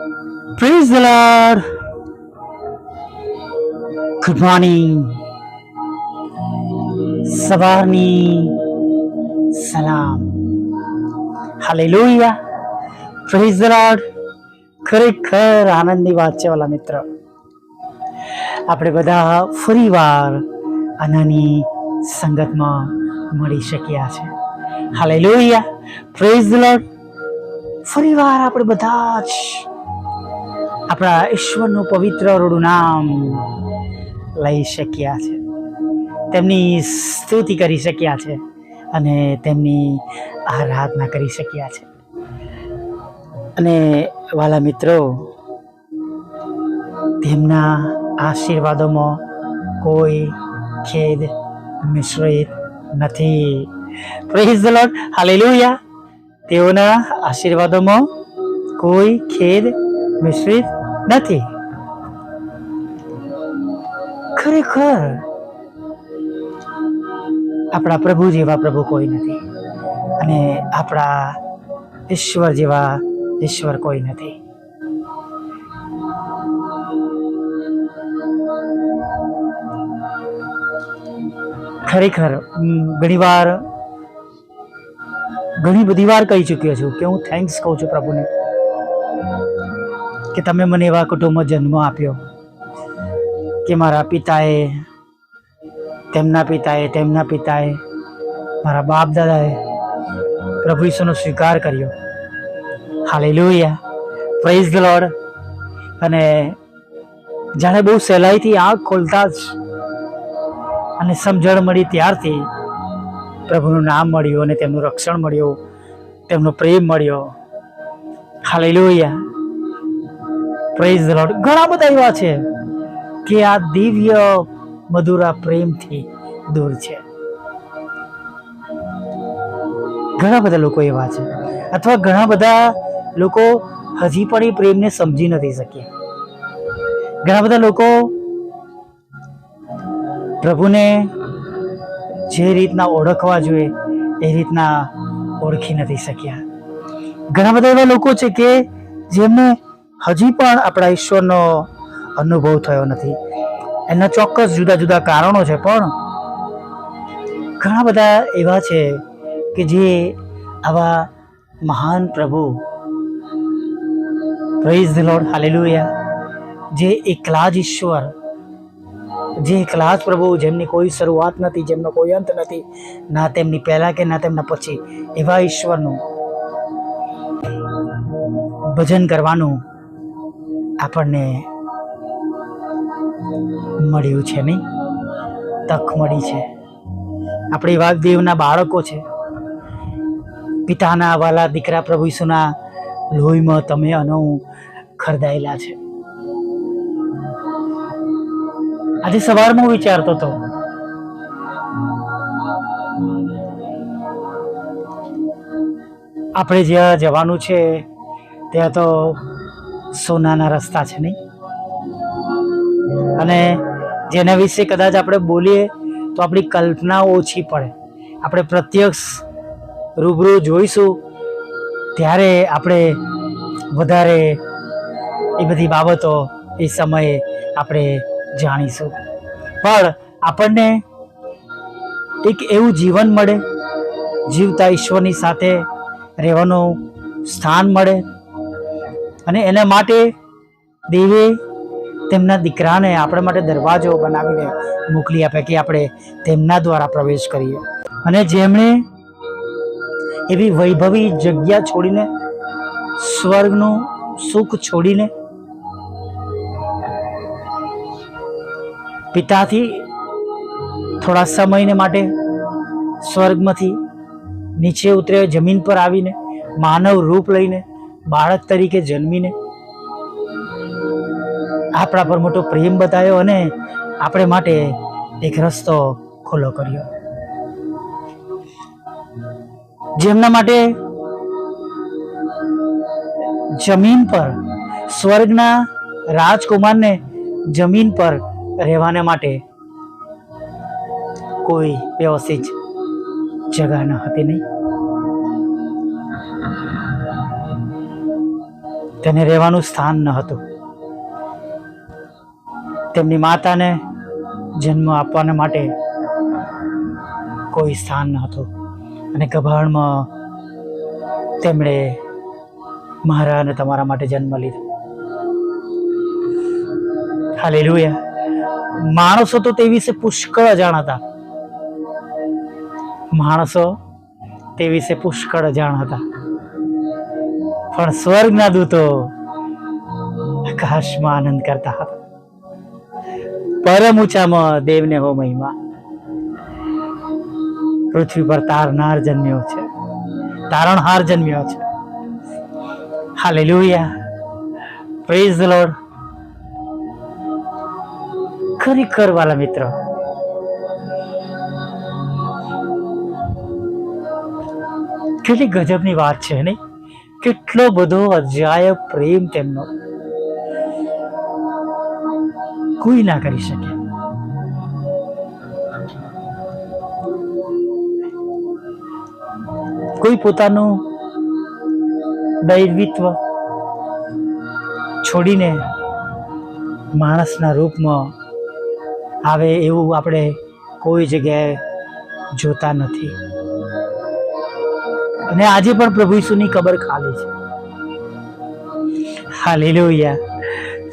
Praise the Lord. Good morning. સવારની સલામ hallelujah praise the lord ખરેખર આનંદની વાત છે વાલા મિત્ર. આપણે બધા ફરીવાર આનાની સંગતમાં મળી શક્યા છે. હાલેલુયા પ્રેઝ ધ લોર્ડ ફરીવાર આપણે બધા જ આપણા ઈશ્વરનું પવિત્ર રૂડું નામ લઈ શક્યા છે. તેમની સ્તુતિ કરી શક્યા છે અને તેમની આરાધના કરી શક્યા છે. અને વાલા મિત્રો, તેમના આશીર્વાદોમાં કોઈ ખેદ મિશ્રિત નથી. પ્રેઝ ધ લોર્ડ હાલેલુયા તેઓના આશીર્વાદોમાં કોઈ ખેદ મિશ્રિત નથી. ખરેખર આપણા પ્રભુ જેવા પ્રભુ કોઈ નથી અને આપણા ઈશ્વર જેવા ઈશ્વર કોઈ નથી. ખરેખર ઘણી વાર ઘણી બધી વાર કહી ચૂક્યો છું કે હું થેન્ક્સ કહું છું પ્રભુને. કે તમે મને એવા કુટુંબમાં જન્મ આપ્યો કે મારા પિતાએ, તેમના પિતાએ તેમના પિતાએ મારા બાપ દાદાએ પ્રભુ ઈશ્વરનો સ્વીકાર કર્યો. હાલેલુયા પ્રેઝ ધ લોર્ડ અને જાણે બહુ સહેલાઈથી આંખ ખોલતા જ અને સમજણ મળી ત્યારથી પ્રભુનું નામ મળ્યું અને તેમનું રક્ષણ મળ્યું, તેમનો પ્રેમ મળ્યો. હાલેલુયા પ્રેઝ લોર્ડ ઘણા બધા એવા છે કે આ દિવ્ય મધુરા પ્રેમથી દૂર છે. ઘણા બધા લોકો એવા છે અથવા ઘણા બધા લોકો હજી પણ એ પ્રેમને સમજી નથી શક્યા. ઘણા બધા લોકો પ્રભુને જે રીતના ઓળખવા જોઈએ એ રીતના ઓળખી નથી શક્યા. ઘણા બધા એવા લોકો છે કે જેમને હજી પણ આપણા ઈશ્વરનો અનુભવ થયો નથી. એના ચોક્કસ જુદા જુદા કારણો છે, પણ ઘણા બધા એવા છે કે જે આવા મહાન પ્રભુ પ્રેઝ ધ લોર્ડ હાલેલુયા જે એકલા જ ઈશ્વર, જે એકલા જ પ્રભુ, જેમની કોઈ શરૂઆત નથી, જેમનો કોઈ અંત નથી, ના તેમની પહેલા કે ના તેમના પછી, એવા ઈશ્વરનું ભજન કરવાનું આપણને મળ્યું છે નહીં? તક મળી છે. આપણે વાગદેવના બાળકો છે. પિતાના વાલા દીકરા પ્રભુ ઈસુના લોહીમાં તમે અને હું ખરદાયેલા છે. આજે સવારમાં વિચારતો હતો, આપણે જ્યાં જવાનું છે, ત્યાં તો સોનાના રસ્તા છે નહીં. અને જેના વિશે કદાચ આપણે બોલીએ તો આપણી કલ્પના ઓછી પડે. આપણે પ્રત્યક્ષ રૂબરૂ જોઈશું, ત્યારે આપણે વધારે એ બધી બાબતો એ સમયે આપણે જાણીશું. પણ આપણને એક એવું જીવન મળે, જીવતા ઈશ્વરની સાથે રહેવાનું સ્થાન મળે અને એના માટે દેવે તેમના દીકરાને આપણા માટે દરવાજો બનાવીને મોકલી આપે કે આપણે તેમના દ્વારા પ્રવેશ કરીએ. અને જેમણે એવી વૈભવી જગ્યા છોડીને, સ્વર્ગનું સુખ છોડીને પિતાથી થોડા સમયને માટે સ્વર્ગમાંથી નીચે ઉતરે, જમીન પર આવીને માનવ રૂપ લઈને બાળક તરીકે જન્મીને આપણા પર મોટો પ્રેમ બતાવ્યો અને આપણે માટે એક રસ્તો ખુલ્લો કર્યો. જેમના માટે જમીન પર, સ્વર્ગના રાજકુમારને જમીન પર રહેવાને માટે કોઈ વ્યવસ્થિત જગા ન હતી નહીં. તેને રહેવાનું સ્થાન ન હતું. તેમની માતાને જન્મ આપવાને માટે કોઈ સ્થાન ન હતું અને ગભાણમાં તેમણે મારા અને તમારા માટે જન્મ લીધો. હાલેલુયા. માણસો તો તે વિશે પુષ્કળ અજાણ હતા માણસો તે વિશે પુષ્કળ અજાણ હતા પણ સ્વર્ગના દૂતો આકાશમાં આનંદ કરતા હતા. પરમ ઊંચામાં દેવને હો મહિમા. પૃથ્વી પર તારનાર જન્મ્યો છે. તારણહાર જન્મ્યો છે. હાલેલુયા. પ્રેઝ ધ લોર્ડ ખરેખર વાલા મિત્ર. કેટલી ગજબની વાત છે, નહીં? કેટલો બધો અજાયબ પ્રેમ તેમનો. કોઈ ના કરી શકે. કોઈ પોતાનું દૈવિત્વ છોડીને માણસના રૂપમાં આવે એવું આપણે કોઈ જગ્યાએ જોતા નથી. અને આજે પણ પ્રભુ ઈસુની કબર ખાલી છે. હાલેલુયા.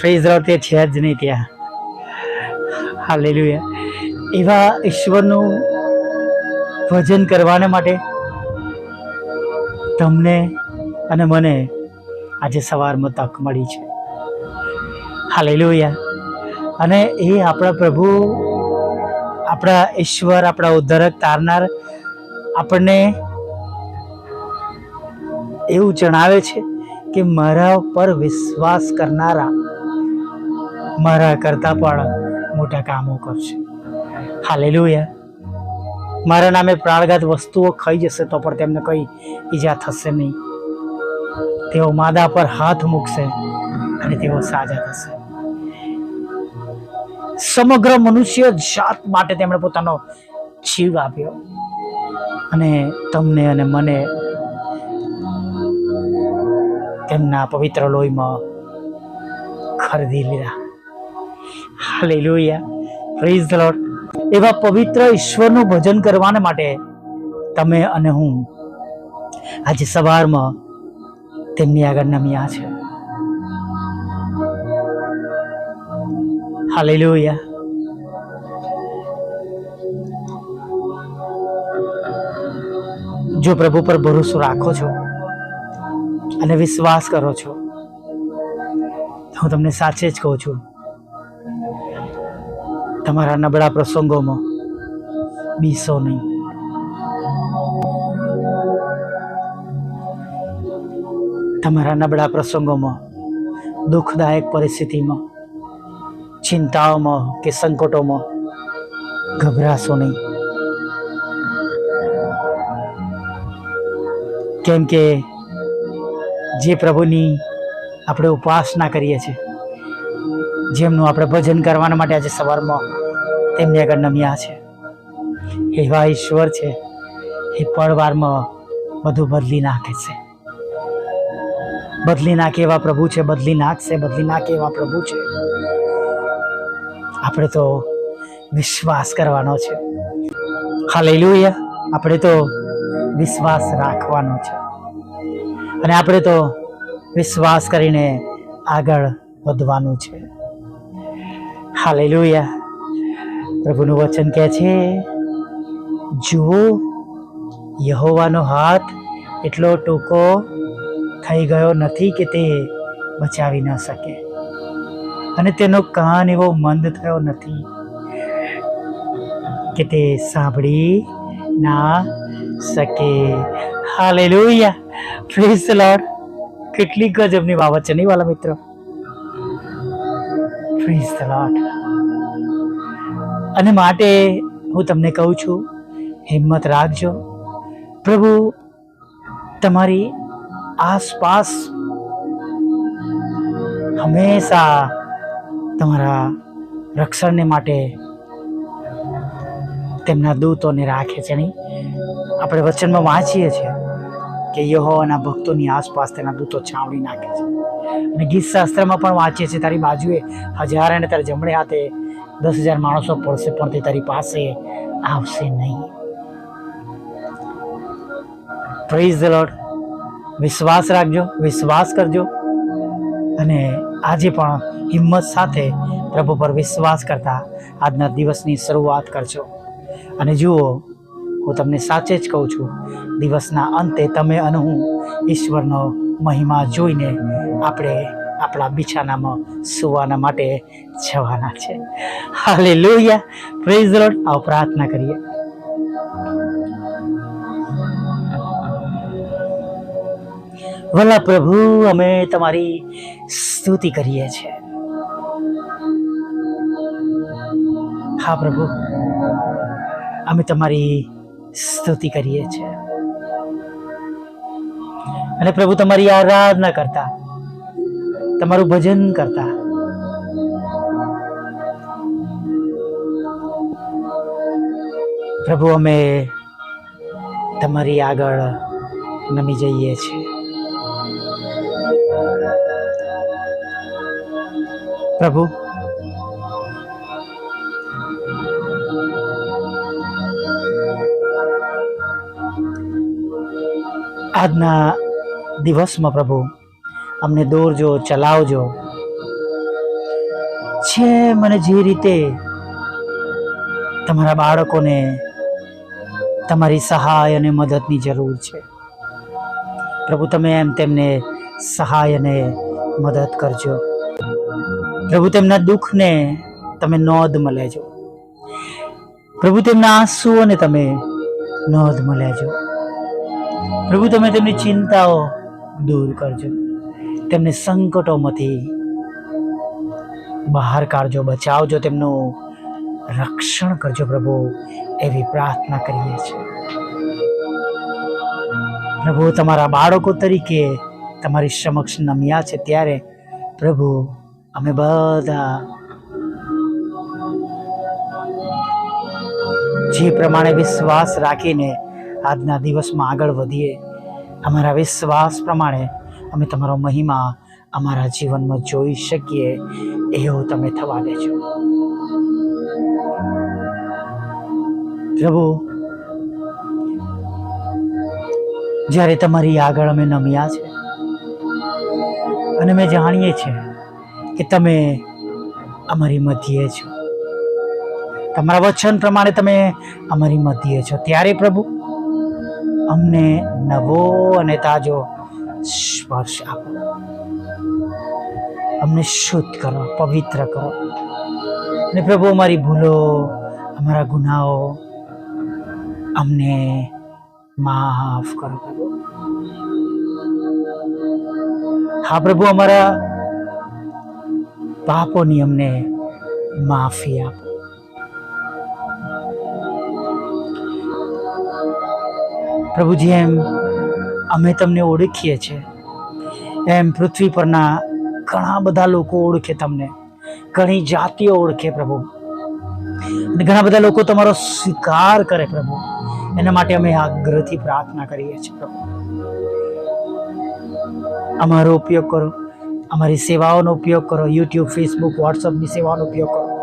ફ્રેઝ રોડ તે છે જ નહીં ત્યાં. હાલેલુયા. એવા ઈશ્વરનું ભજન કરવાને માટે તમને અને મને આજે સવારમાં તક મળી છે. હાલેલુયા. અને એ આપણા પ્રભુ, આપણા ઈશ્વર, આપણા ઉદ્ધારક તારનાર આપણને એવું જણાવે છે કે મારા પર વિશ્વાસ કરનારા મારા કરતા પણ મોટા કામો કરશે. હાલેલુયા. મારા નામે પ્રાણઘાત વસ્તુઓ ખાઈ જશે તો પણ તેમને કઈ ઈજા થશે નહીં. તેઓ માદા પર હાથ મૂકશે અને તેઓ સાજા થશે. સમગ્ર મનુષ્ય જાત માટે તેમણે પોતાનો જીવ આપ્યો. અને તમને અને મને તેમના પવિત્ર લોહીમાં ખરીદી લીધા. હાલેલુયા. પ્રેઝ ધ લોર્ડ એવા પવિત્ર ઈશ્વરનું ભજન કરવાને માટે તમે અને હું આજે સવારમાં તેમની આગળ નમ્યા છે. હાલેલુયા. જો પ્રભુ પર ભરોસો રાખો છો અને વિશ્વાસ કરો છો. હું તમને સાચે જ કહું છું. તમારા નબળા પ્રસંગોમાં બીસો નહીં. તમારા નબળા પ્રસંગોમાં દુઃખદાયક પરિસ્થિતિમાં, ચિંતાઓમાં કે સંકટોમાં ગભરાશો નહીં. કેમ કે જે પ્રભુની આપણે ઉપાસના કરીએ છીએ, જેમનું આપણે ભજન કરવાના માટે આજે સવારમાં તેમની આગળ નમ્યા છે. એવા ઈશ્વર છે, એ પળવારમાં બધું બદલી નાખે છે. બદલી નાખે એવા પ્રભુ છે, બદલી નાખશે, બદલી નાખે એવા પ્રભુ છે. આપણે તો વિશ્વાસ કરવાનો છે. હાલેલુયા. આપણે તો વિશ્વાસ રાખવાનો છે. અને આપણે તો વિશ્વાસ કરીને આગળ વધવાનું છે. હાલેલુયા. પ્રભુનું વચન કહે છે, જુઓ, યહોવાનો હાથ એટલો ટૂંકો થઈ ગયો નથી કે તે બચાવી ન શકે. અને તેનો કાન એવો મંદ થયો નથી કે તે સાંભળી ના શકે. હાલેલુયા. પ્રેઝ લોર્ડ કેટલી ગજબની બાબત છે, નહીં વાલા મિત્રો? પ્રેઝ ધ અને માટે હું તમને કહું છું, હિંમત રાખજો. પ્રભુ, તમારી આસપાસ હંમેશા તમારા રક્ષણને માટે તેમના દૂતોને રાખે છે, નહીં? આપણે વચનમાં વાંચીએ છીએ. કે યહોવાના ભક્તોની આસપાસ તેના દૂતો છાવણી નાખે છે. અને ગીત શાસ્ત્રમાં પણ વાંચીએ છીએ, તારી બાજુએ હજાર અને તારા જમણે હાથે દસ હજાર માણસો પડશે, પણ તે તારી પાસે આવશે નહીં. પ્રેઝ ધ લોર્ડ વિશ્વાસ રાખજો, વિશ્વાસ કરજો. અને આજે પણ હિંમત સાથે પ્રભુ પર વિશ્વાસ કરતા આજના દિવસની શરૂઆત કરજો. અને જુઓ, હું તમને સાચે જ કહું છું દિવસના અંતે તમે અને હું ઈશ્વરનો મહિમા જોઈને આપણે આપણા બિછાનામાં સુવાના માટે જવાના છે. હાલે લોહિયા પ્રેઝ રોડ આવો પ્રાર્થના કરીએ. વલા પ્રભુ અમે તમારી સ્તુતિ કરીએ છીએ. હા પ્રભુ, અમે તમારી સ્તુતિ કરીએ છીએ. અને પ્રભુ તમારી આરાધના કરતા, તમારું ભજન કરતા. પ્રભુ, અમે તમારી આગળ નમી જઈએ છીએ. પ્રભુ, આજના દિવસમાં પ્રભુ, અમને દોરજો, ચલાવજો. છે મને જે રીતે તમારા બાળકોને તમારી સહાય અને મદદની જરૂર છે. પ્રભુ, તમે એમ તેમને સહાય અને મદદ કરજો. પ્રભુ, તેમના દુઃખને તમે નોંધમાં લેજો. પ્રભુ, તેમના આંસુઓને તમે નોંધમાં લેજો. પ્રભુ, તમે તેમની ચિંતાઓ દૂર કરજો. તેમને સંકટોમાંથી બહાર કાઢજો, બચાવજો, તેમનું રક્ષણ કરજો પ્રભુ, એવી પ્રાર્થના કરીએ છીએ. પ્રભુ, તમારા બાળકો તરીકે તમારી સમક્ષ નમ્યા છે, ત્યારે પ્રભુ, અમે બધા જે પ્રમાણે વિશ્વાસ રાખીને આજના દિવસમાં આગળ વધીએ અમારા વિશ્વાસ પ્રમાણે અમે તમારો મહિમા અમારા જીવનમાં જોઈ શકીએ, એવો તમે થવા દેજો. પ્રભુ, જ્યારે તમારી આગળ અમે નમ્યા છે, અને અમે જાણીએ છીએ કે તમે અમારી મધ્યે છો. તમારા વચન પ્રમાણે તમે અમારી મધ્યે છો. ત્યારે પ્રભુ અમને નવો અને તાજો સ્પર્શ આપો. અમને શુદ્ધ કરો, પવિત્ર કરો. અને પ્રભુ, અમારી ભૂલો, અમારા ગુનાઓ અમને માફ કરો હા પ્રભુ, અમારા પાપોની અમને માફી આપો. પ્રભુ એમ અમે તમને ઓળખીએ છીએ. એમ પૃથ્વી પરના ઘણા બધા લોકો ઓળખે તમને. ઘણી જાતિઓ ઓળખે પ્રભુ. ઘણા બધા લોકો તમારો સ્વીકાર કરે પ્રભુ. એના માટે અમે આગ્રહથી પ્રાર્થના કરીએ છીએ પ્રભુ. અમારો ઉપયોગ કરો. અમારી સેવાઓનો ઉપયોગ કરો. યુટ્યુબ, ફેસબુક, વોટ્સઅપની સેવાનો ઉપયોગ કરો.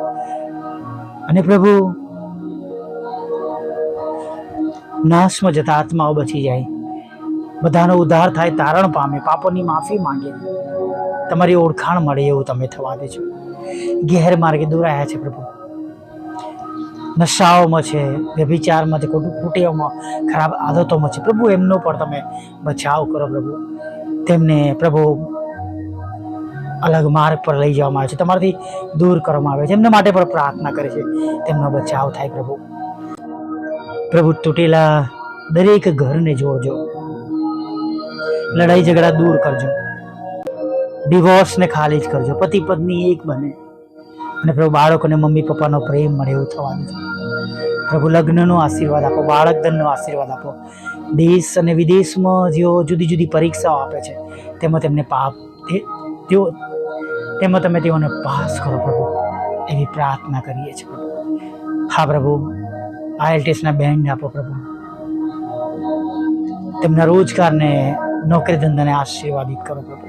અને પ્રભુ નાશમાં જતા આત્માઓ બચી જાય. બધાનો ઉદ્ધાર થાય તારણ પામે, પાપોની માફી માંગે. તમારી ઓળખાણ મળે એવું તમે થવા દેજો ગેરમાર્ગે દોરાયા છે પ્રભુ. નશાઓમાં છે, વ્યભિચારમાં છે ખોટું ખોટીઓમાં ખરાબ આદતોમાં છે. પ્રભુ, એમનો પણ તમે બચાવ કરો પ્રભુ. તેમને પ્રભુ અલગ માર્ગ પર લઈ જવામાં આવે છે. તમારાથી દૂર કરવામાં આવે છે. એમના માટે પણ પ્રાર્થના કરે છે. તેમનો બચાવ થાય પ્રભુ. પ્રભુ તૂટેલા દરેક ઘરને જોડજો. લડાઈ ઝઘડા દૂર કરજો. ડિવોર્સને ખાલી જ કરજો. પતિ પત્ની એક બને. અને પ્રભુ બાળકોને મમ્મી પપ્પાનો પ્રેમ મળે એવું થવા દેજો પ્રભુ લગ્નનો આશીર્વાદ આપો બાળક ધનનો આશીર્વાદ આપો. દેશ અને વિદેશમાં જેઓ જુદી જુદી પરીક્ષાઓ આપે છે, તેમાં તેમને પાપ તેઓ તેમાં તમે તેઓને પાસ કરો પ્રભુ. એવી પ્રાર્થના કરીએ છીએ હા પ્રભુ. આઈએલટીએસના બેન્ડ આપો પ્રભુ. તેમના રોજગારને નોકરી ધંધાને આશીર્વાદિત કરો પ્રભુ.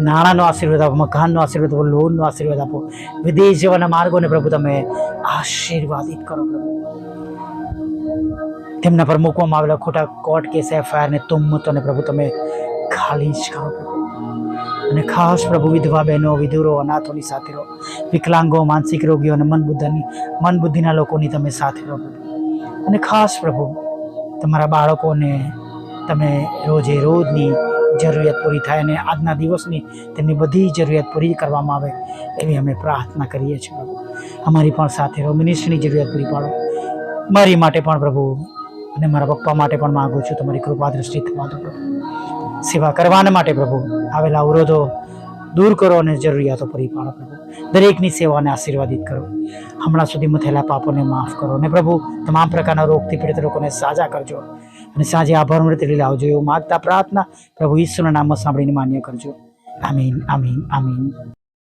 નાણાંનો આશીર્વાદ આપો, મકાનનો આશીર્વાદ આપો, લોનનો આશીર્વાદ આપો. વિદેશ જવાના માર્ગોને પ્રભુ તમે આશીર્વાદિત કરો પ્રભુ. તેમના પર મૂકવામાં આવેલા ખોટા કોર્ટ કેસ એફઆઈઆરને તુમ્મતોને પ્રભુ તમે ખાલી જ કરો પ્રભુ. અને ખાસ પ્રભુ વિધવા બહેનો, વિધુરો, અનાથોની સાથે રહો. વિકલાંગો, માનસિક રોગીઓ અને મન બુદ્ધની મન બુદ્ધિના લોકોની તમે સાથે રહો અને ખાસ પ્રભુ, તમારા બાળકોને તમે રોજે રોજની જરૂરિયાત પૂરી થાય અને આજના દિવસની તેમની બધી જરૂરિયાત પૂરી કરવામાં આવે એવી અમે પ્રાર્થના કરીએ છીએ પ્રભુ. અમારી પણ સાથે રહો, મિનિસ્ટ્રીની જરૂરિયાત પૂરી પાડો. મારી માટે પણ પ્રભુ અને મારા પપ્પા માટે પણ માગું છું, તમારી કૃપા દ્રષ્ટિ થવા દો પ્રભુ. સેવા કરવાના માટે પ્રભુ આવેલા અવરોધો દૂર કરો અને જરૂરિયાતો પૂરી પાડો પ્રભુ દરેકની સેવાને આશીર્વાદિત કરો. હમણાં સુધીમાં થયેલા પાપોને માફ કરો. અને પ્રભુ, તમામ પ્રકારના રોગથી પીડિત લોકોને સાજા કરજો. અને સાંજે આભાર રીતે લાવજો એવું માગતા પ્રાર્થના પ્રભુ ઈશ્વરના નામમાં સાંભળીને માન્ય કરજો. આમીન આમીન આમીન.